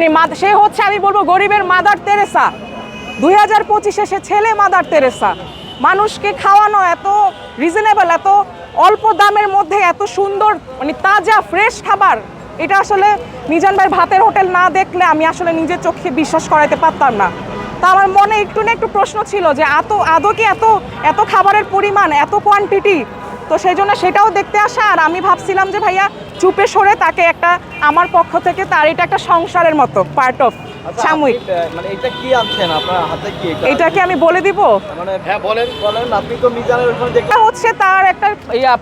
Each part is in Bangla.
সে হচ্ছে, আমি বলব, গরিবের মাদার তেরেসা দুই হাজার পঁচিশে সে ছেলে মাদার তেরেসা মানুষকে খাওয়ানো এত রিজনেবল এত অল্প দামের মধ্যে এত সুন্দর মানে তাজা ফ্রেশ খাবার, এটা আসলে মিজান ভাই ভাতের হোটেল না দেখলে আমি আসলে নিজের চোখে বিশ্বাস করাইতে পারতাম না। তা আমার মনে একটু না একটু প্রশ্ন ছিল যে, এত আদৌ কি এত এত খাবারের পরিমাণ, এত কোয়ান্টিটি তো সেই জন্য সেটাও দেখতে আসা আর আমি ভাবছিলাম যে ভাইয়া চুপে সরে তাকে একটা আমার পক্ষ থেকে তার এটা একটা সংসারের মতো পার্ট অফ আচ্ছা, সাময়িক। মানে এটা কি আনছেন? আপনার হাতে কি এটা? এটা কি আমি বলে দিব? মানে হ্যাঁ বলেন বলেন আপনি তো মিজানের ওখানে দেখলেন এটা হচ্ছে তার একটা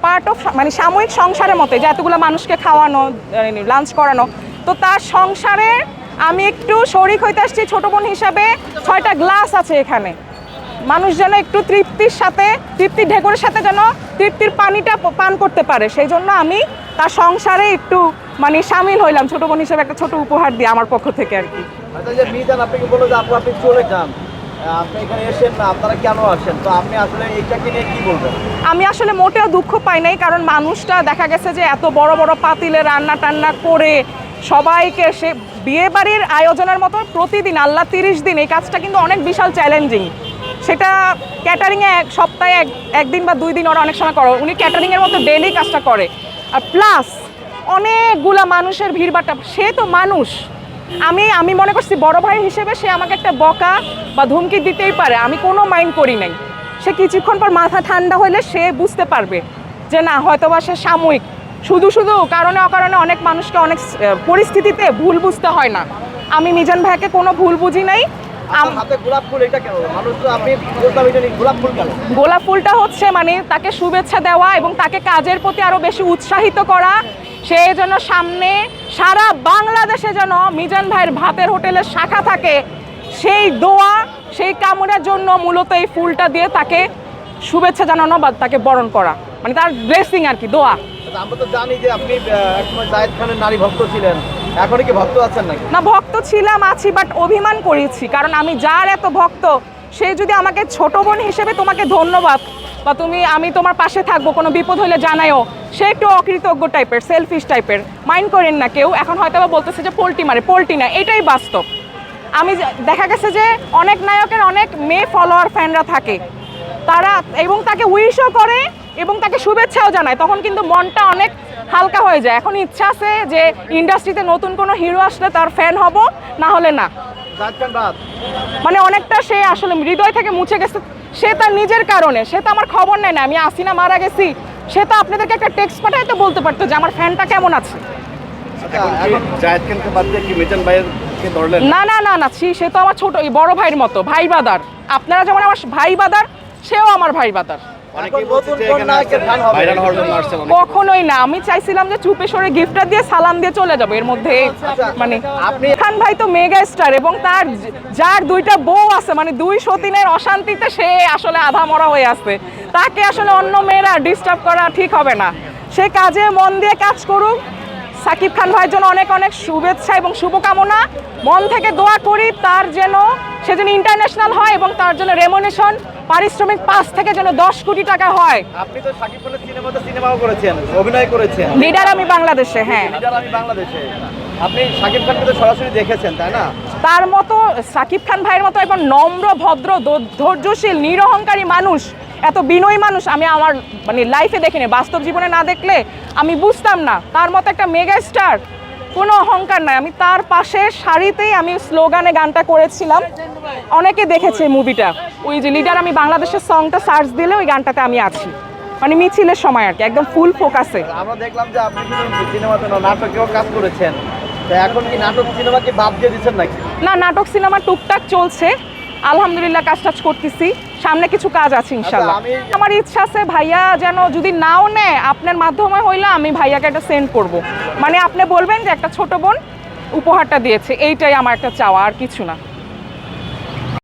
পার্ট অফ মানে সাময়িক সংসারের মতো যে এতগুলো মানুষকে খাওয়ানো লাঞ্চ করানো। তো তার সংসারে আমি একটু শরিক হইতে আসছি ছোট বোন হিসাবে ছয়টা গ্লাস আছে এখানে। মানুষ যেন একটু তৃপ্তির সাথে তৃপ্তির ঢেকুরের সাথে যেন তৃপ্তির পানিটা পান করতে পারে। সেই জন্য আমি তার সংসারে একটু মানে সামিল হইলাম ছোট বোন হিসেবে একটা ছোট উপহার দিয়ে আমার পক্ষ থেকে আর কি। আচ্ছা আপনাকে যে আপনি চলে যান? আমি আসলে মোটেও দুঃখ পাই নাই কারণ মানুষটা দেখা গেছে যে এত বড় বড় পাতিলে রান্না টান্না করে সবাইকে সে বিয়ে বাড়ির আয়োজনের মতো প্রতিদিন আল্লাহ তিরিশ দিন এই কাজটা কিন্তু অনেক বিশাল চ্যালেঞ্জিং সেটা ক্যাটারিংয়ে এক সপ্তাহে এক, একদিন বা দুই দিন ওরা অনেক সময় করে। উনি ক্যাটারিংয়ের মতো ডেলি কাজটা করে। আর প্লাস অনেকগুলা মানুষের ভিড়ভাট্টা সে তো মানুষ। আমি আমি মনে করছি বড় ভাই হিসেবে সে আমাকে একটা বকা বা ধুমকি দিতেই পারে। আমি কোনো মাইন্ড করি নাই। সে কিছুক্ষণ পর মাথা ঠান্ডা হলে সে বুঝতে পারবে যে না হয়তো বা সে সাময়িক। শুধু শুধু কারণে, অকারণে অনেক মানুষকে অনেক পরিস্থিতিতে ভুল বুঝতে হয় না। আমি মিজান ভাইকে কোনো ভুল বুঝি নাই। গোলাপ ফুলটা হচ্ছে মানে তাকে শুভেচ্ছা দেওয়া এবং তাকে কাজের প্রতি আরও বেশি উৎসাহিত করা। সেই যেন সামনে সারা বাংলাদেশে যেন মিজান ভাইয়ের ভাতের হোটেলের শাখা থাকে সেই দোয়া সেই কামনার জন্য মূলত এই ফুলটা দিয়ে তাকে শুভেচ্ছা জানানো বা তাকে বরণ করা। মানে তার ব্লেসিং আর কি দোয়া। আচ্ছা, আমরা তো জানি যে আপনি একসময় জায়েদ খানের নারী ভক্ত ছিলেন। এখন কি ভক্ত আছেন নাকি? না, ভক্ত ছিলাম, আছি বাট অভিমান করেছি। কারণ আমি যার এত ভক্ত, সে যদি আমাকে ছোট বোন হিসেবে তোমাকে ধন্যবাদ, বা তুমি, আমি তোমার পাশে থাকব, কোনো বিপদ হলে জানাইও সে একটু অকৃতজ্ঞ টাইপের সেলফিশ টাইপের মাইন্ড করেন না কেউ, এখন হয়তো বা বলতেছে যে পোল্টি মারে পোল্টি না, এটাই বাস্তব। আমি দেখা গেছে যে অনেক নায়কের অনেক মেয়ে ফলোয়ার ফ্যানরা থাকে। তারা, এবং তাকে উইশও করে এবং তাকে শুভেচ্ছাও জানায়। তখন কিন্তু মনটা অনেক হালকা হয়ে যায়। এখন ইচ্ছা আছে যে ইন্ডাস্ট্রিতে নতুন কোনো হিরো আসলে তার ফ্যান হব না হলে না। মানে অনেকটা সে আসলে হৃদয় থেকে মুছে গেছে। সে তার নিজের কারণে সে তো আমার খবর নেয় না আমি আসি না মারা গেছি। সে তো আপনাদেরকে একটা টেক্সট পাঠায় তো বলতে পারতো যে আমার ফ্যানটা কেমন আছে। আচ্ছা না না না না সে তো আমার ছোট বড় ভাইয়ের মতো ভাই বাদার। আপনারা যেমন আমার ভাই বাদার সেও আমার ভাই বাদার। কখনোই না আমি চাইছিলাম যে চুপে সরে গিফটটা দিয়ে সালাম দিয়ে চলে যাব এর মধ্যে আচ্ছা, মানে আপনি খান ভাই তো মেগা স্টার এবং তার যার দুইটা বউ আছে মানে দুই সতীনের অশান্তিতে সে আসলে আধা মরা হয়ে আছে তাকে আসলে অন্য মেয়েরা ডিস্টার্ব করা ঠিক হবে না। সে কাজে মন দিয়ে কাজ করুক। সাকিব খান ভাইয়ের জন্য অনেক অনেক শুভেচ্ছা এবং শুভকামনা। মন থেকে দোয়া করি তার যেন সে যেন ইন্টারন্যাশনাল হয় এবং তার জন্য রেমুনেশন পারিশ্রমিক পাঁচ থেকে যেন দশ কোটি টাকা হয়। আপনি তো শাকিব খানের সিনেমাতে সিনেমাও করেছেন অভিনয় করেছেন। লিডার আমি বাংলাদেশে হ্যাঁ। লিডার আমি বাংলাদেশে। আপনি শাকিব খানকে তো সরাসরি দেখেছেন তাই না? তার মতো সাকিব খান ভাইয়ের মতো একজন নম্র ভদ্র ধৈর্যশীল নিরহংকারী মানুষ এত বিনয়ী মানুষ আমি আমার মানে লাইফে দেখিনি। বাস্তব জীবনে না দেখলে আমি বুঝতাম না। তার মতো একটা মেগা স্টার কোনো অহংকার নাই। আমি তার পাশে শাড়িতেই আমি স্লোগানে গানটা করেছিলাম। অনেকে দেখেছে মুভিটা ওই যে লিডার আমি বাংলাদেশের সংটা সার্চ দিলে ওই গানটাতে আমি আছি। মানে মিছিলের সময় আর কি একদম ফুল ফোকাসে আমরা দেখলাম যে আপনি সিনেমাতে না নাটকেও কাজ করেছেন। তো এখন কি নাটক সিনেমাকে বাদ দিয়ে দিচ্ছেন নাকি? না নাটক সিনেমা টুকটাক চলছে। আলহামদুলিল্লাহ কাজ টাজ করতেছি। সামনে কিছু কাজ আছে ইনশাল্লাহ। আচ্ছা, আমার ইচ্ছা আছে ভাইয়া যেন যদি নাও নেয় আপনার মাধ্যমে হইলে আমি ভাইয়াকে একটা সেন্ড করব। মানে আপনি বলবেন যে একটা ছোট বোন উপহারটা দিয়েছে এইটাই আমার একটা চাওয়া আর কিছু না।